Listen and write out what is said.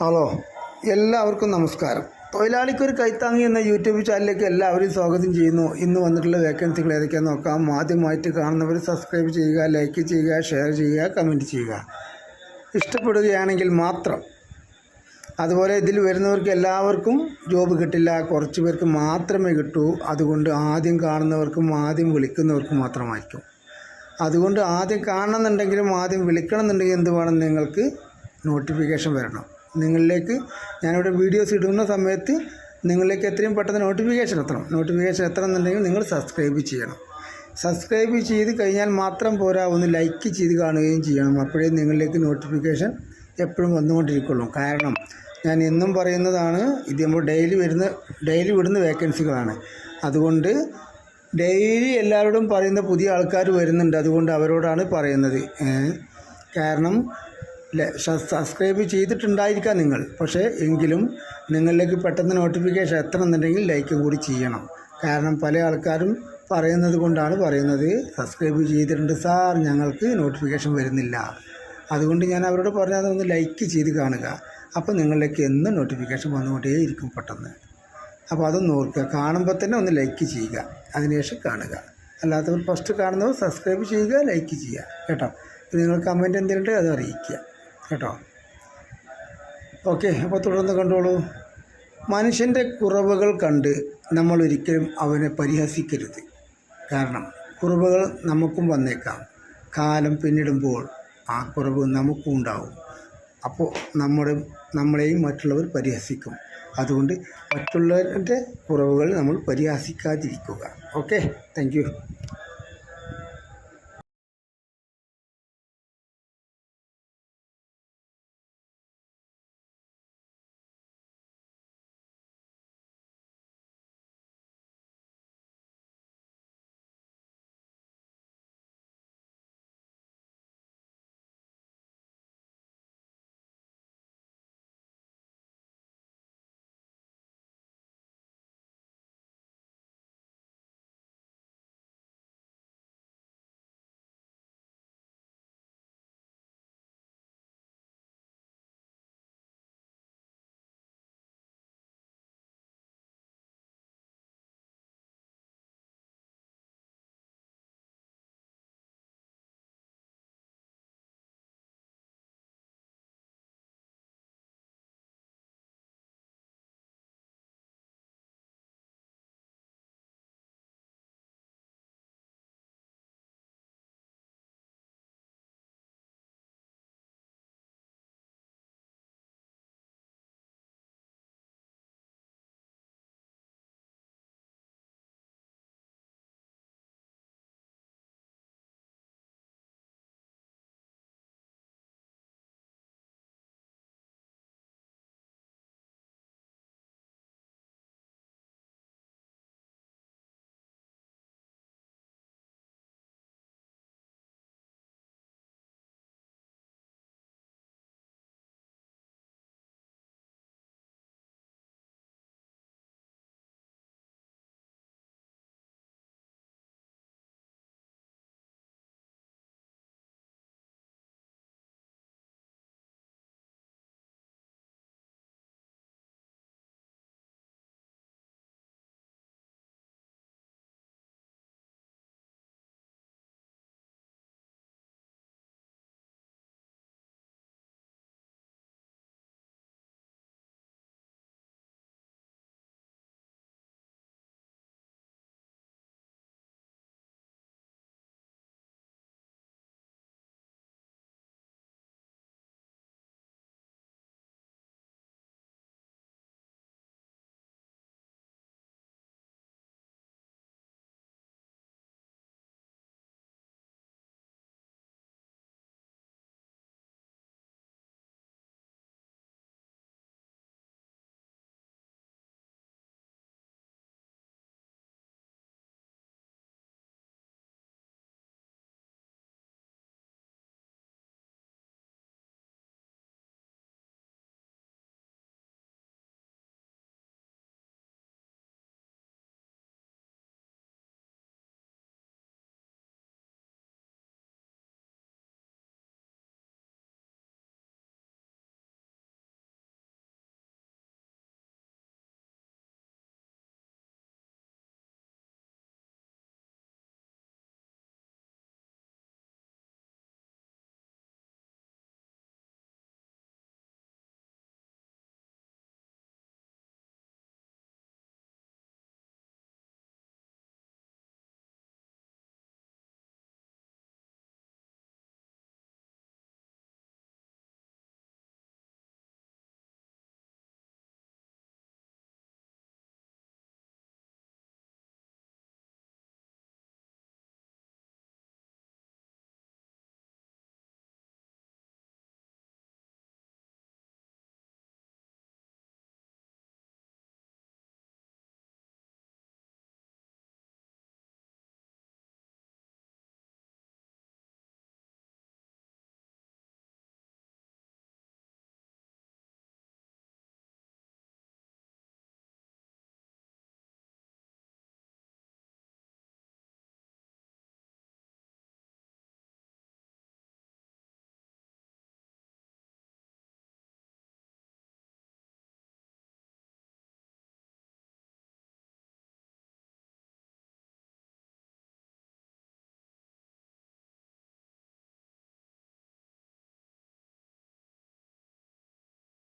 Hello എല്ലാവർക്കും നമസ്കാരം. തൊഴിലാളിക്കൊരു കൈത്താങ്ങി എന്ന യൂട്യൂബ് ചാനലിലേക്ക് എല്ലാവരും സ്വാഗതം ചെയ്യുന്നു. ഇന്ന് വന്നിട്ടുള്ള വേക്കൻസികൾ ഏതൊക്കെയാണെന്ന് നോക്കാം. ആദ്യമായിട്ട് കാണുന്നവർ സബ്സ്ക്രൈബ് ചെയ്യുക ലൈക്ക് ചെയ്യുക ഷെയർ ചെയ്യുക കമന്റ് ചെയ്യുക. ഇഷ്ടപ്പെടുകയാണെങ്കിൽ മാത്രം അതുപോലെ ഇതിൽ വരുന്നവർക്ക് എല്ലാവർക്കും ജോബ് കിട്ടില്ല. കുറച്ച് പേർക്ക് മാത്രമേ കിട്ടൂ. അതുകൊണ്ട് ആദ്യം കാണുന്നവർക്കും ആദ്യം വിളിക്കുന്നവർക്കും മാത്രമായിരിക്കും. അതുകൊണ്ട് ആദ്യം കാണണമെന്നുണ്ടെങ്കിലും ആദ്യം വിളിക്കണമെന്നുണ്ടെങ്കിൽ എന്ത് വേണം? നിങ്ങൾക്ക് നോട്ടിഫിക്കേഷൻ വരണം. നിങ്ങളിലേക്ക് ഞാനിവിടെ വീഡിയോസ് ഇടുന്ന സമയത്ത് നിങ്ങളിലേക്ക് എത്രയും പെട്ടെന്ന് നോട്ടിഫിക്കേഷൻ എത്തണം. നോട്ടിഫിക്കേഷൻ എത്തണമെന്നുണ്ടെങ്കിൽ നിങ്ങൾ സബ്സ്ക്രൈബ് ചെയ്യണം. സബ്സ്ക്രൈബ് ചെയ്ത് കഴിഞ്ഞാൽ മാത്രം പോരാ ഒന്ന് ലൈക്ക് ചെയ്ത് കാണുകയും ചെയ്യണം. അപ്പോഴേ നിങ്ങളിലേക്ക് നോട്ടിഫിക്കേഷൻ എപ്പോഴും വന്നുകൊണ്ടിരിക്കുള്ളൂ. കാരണം ഞാൻ എന്നും പറയുന്നതാണ് ഇത് നമ്മൾ ഡെയിലി വരുന്ന ഡെയിലി വിടുന്ന വേക്കൻസികളാണ് അതുകൊണ്ട് ഡെയിലി എല്ലാവരോടും പറയുന്ന പുതിയ ആൾക്കാർ വരുന്നുണ്ട്. അതുകൊണ്ട് അവരോടാണ് പറയുന്നത്. കാരണം ല- സ- സബ്സ്ക്രൈബ് ചെയ്തിട്ടുണ്ടായിരിക്കാം നിങ്ങൾ. പക്ഷേ എങ്കിലും നിങ്ങളിലേക്ക് പെട്ടെന്ന് നോട്ടിഫിക്കേഷൻ എത്തണമെന്നുണ്ടെങ്കിൽ ലൈക്കും കൂടി ചെയ്യണം. കാരണം പല ആൾക്കാരും പറയുന്നത് കൊണ്ടാണ് പറയുന്നത് സബ്സ്ക്രൈബ് ചെയ്തിട്ടുണ്ട് സാർ ഞങ്ങൾക്ക് നോട്ടിഫിക്കേഷൻ വരുന്നില്ല. അതുകൊണ്ട് ഞാൻ അവരോട് പറഞ്ഞത് ഒന്ന് ലൈക്ക് ചെയ്ത് കാണുക. അപ്പോൾ നിങ്ങളിലേക്ക് എന്നും നോട്ടിഫിക്കേഷൻ വന്നുകൊണ്ടേയിരിക്കും പെട്ടെന്ന്. അപ്പോൾ അതൊന്ന് ഓർക്കുക. കാണുമ്പോൾ തന്നെ ഒന്ന് ലൈക്ക് ചെയ്യുക. അതിനുശേഷം കാണുക. അല്ലാത്തവർ ഫസ്റ്റ് കാണുന്നവർ സബ്സ്ക്രൈബ് ചെയ്യുക ലൈക്ക് ചെയ്യുക. കേട്ടോ? നിങ്ങൾ കമന്റ് എന്തെങ്കിലും അത് അറിയിക്കുക. കേട്ടോ. ഓക്കെ അപ്പോൾ തുടർന്ന് കണ്ടോളൂ. മനുഷ്യന്റെ കുറവുകൾ കണ്ട് നമ്മൾ ഒരിക്കലും അവനെ പരിഹസിക്കരുത്. കാരണം കുറവുകൾ നമുക്കും വന്നേക്കാം. കാലം പിന്നിടുമ്പോൾ ആ കുറവ് നമുക്കും ഉണ്ടാവും. അപ്പോൾ നമ്മുടെ നമ്മളെയും മറ്റുള്ളവർ പരിഹസിക്കും. അതുകൊണ്ട് മറ്റുള്ളവരുടെ കുറവുകൾ നമ്മൾ പരിഹസിക്കാതിരിക്കുക. Okay thank